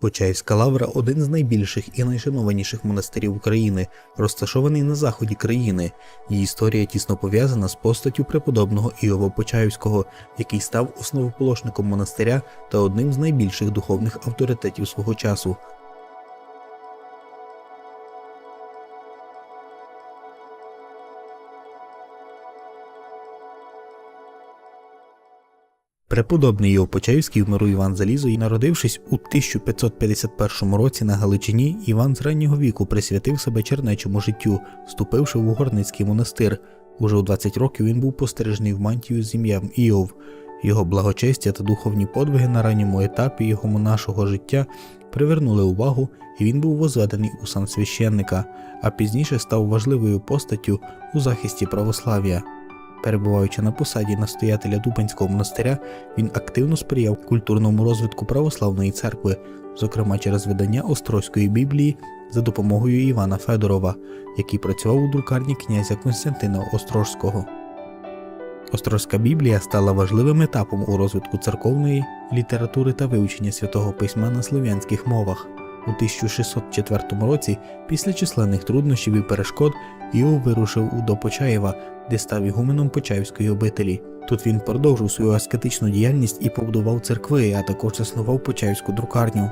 Почаївська лавра один з найбільших і найшанованіших монастирів України, розташований на заході країни. Її історія тісно пов'язана з постаттю преподобного Іова Почаївського, який став основоположником монастиря та одним з найбільших духовних авторитетів свого часу. Преподобний Іов Почаївський вмиру Іван Залізо народившись у 1551 році на Галичині, Іван з раннього віку присвятив себе чернечому життю, вступивши в Угорницький монастир. Уже у 20 років він був постережений в мантію з ім'ям Іов. Його благочестя та духовні подвиги на ранньому етапі його монашого життя привернули увагу, і він був возведений у сан священника, а пізніше став важливою постаттю у захисті православ'я. Перебуваючи на посаді настоятеля Дубенського монастиря, він активно сприяв культурному розвитку православної церкви, зокрема через видання Острозької Біблії за допомогою Івана Федорова, який працював у друкарні князя Константина Острожського. Острозька Біблія стала важливим етапом у розвитку церковної літератури та вивчення святого письма на слов'янських мовах. У 1604 році, після численних труднощів і перешкод, Іов вирушив у до Почаєва, де став ігуменом Почаївської обителі. Тут він продовжив свою аскетичну діяльність і побудував церкви, а також заснував Почаївську друкарню.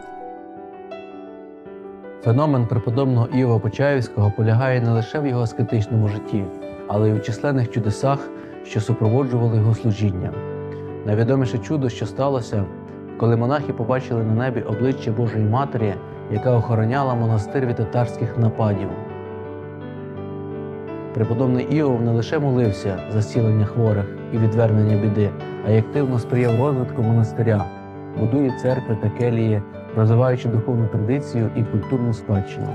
Феномен преподобного Іова Почаївського полягає не лише в його аскетичному житті, але й у численних чудесах, що супроводжували його служіння. Найвідоміше чудо, що сталося, коли монахи побачили на небі обличчя Божої Матері, яка охороняла монастир від татарських нападів. Преподобний Іов не лише молився за зцілення хворих і відвернення біди, а й активно сприяв розвитку монастиря, будує церкви та келії, розвиваючи духовну традицію і культурну спадщину.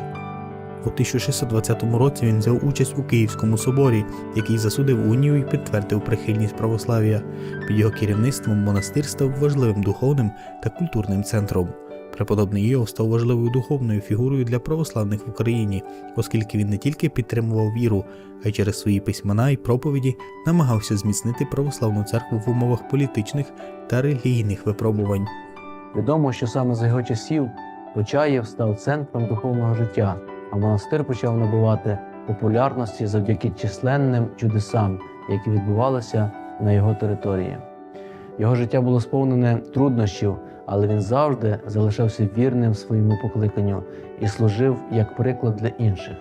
У 1620 році він взяв участь у Київському соборі, який засудив унію і підтвердив прихильність православ'я. Під його керівництвом монастир став важливим духовним та культурним центром. Преподобний Іов став важливою духовною фігурою для православних в Україні, оскільки він не тільки підтримував віру, а й через свої письмена і проповіді намагався зміцнити православну церкву в умовах політичних та релігійних випробувань. Відомо, що саме за його часів Почаєв став центром духовного життя, а монастир почав набувати популярності завдяки численним чудесам, які відбувалися на його території. Його життя було сповнене труднощів, але він завжди залишався вірним своєму покликанню і служив як приклад для інших.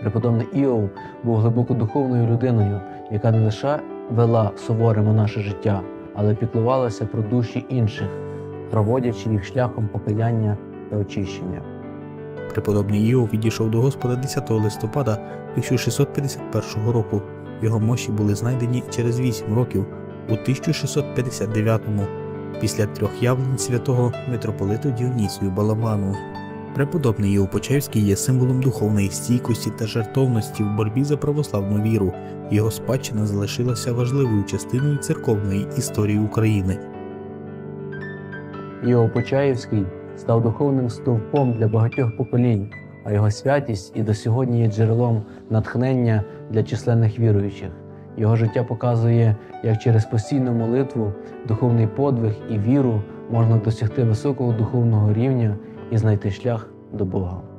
Преподобний Іов був глибоко духовною людиною, яка не лише вела суворе монаше життя, але піклувалася про душі інших, проводячи їх шляхом покаяння та очищення. Преподобний Іов відійшов до Господа 10 листопада 1651 року. Його мощі були знайдені через 8 років у 1659-му, після трьох явлень святого митрополиту Діонісію Баламану. Преподобний Іов є символом духовної стійкості та жертовності в боротьбі за православну віру. Його спадщина залишилася важливою частиною церковної історії України. Іов став духовним стовпом для багатьох поколінь, а його святість і до сьогодні є джерелом натхнення для численних віруючих. Його життя показує, як через постійну молитву, духовний подвиг і віру можна досягти високого духовного рівня і знайти шлях до Бога.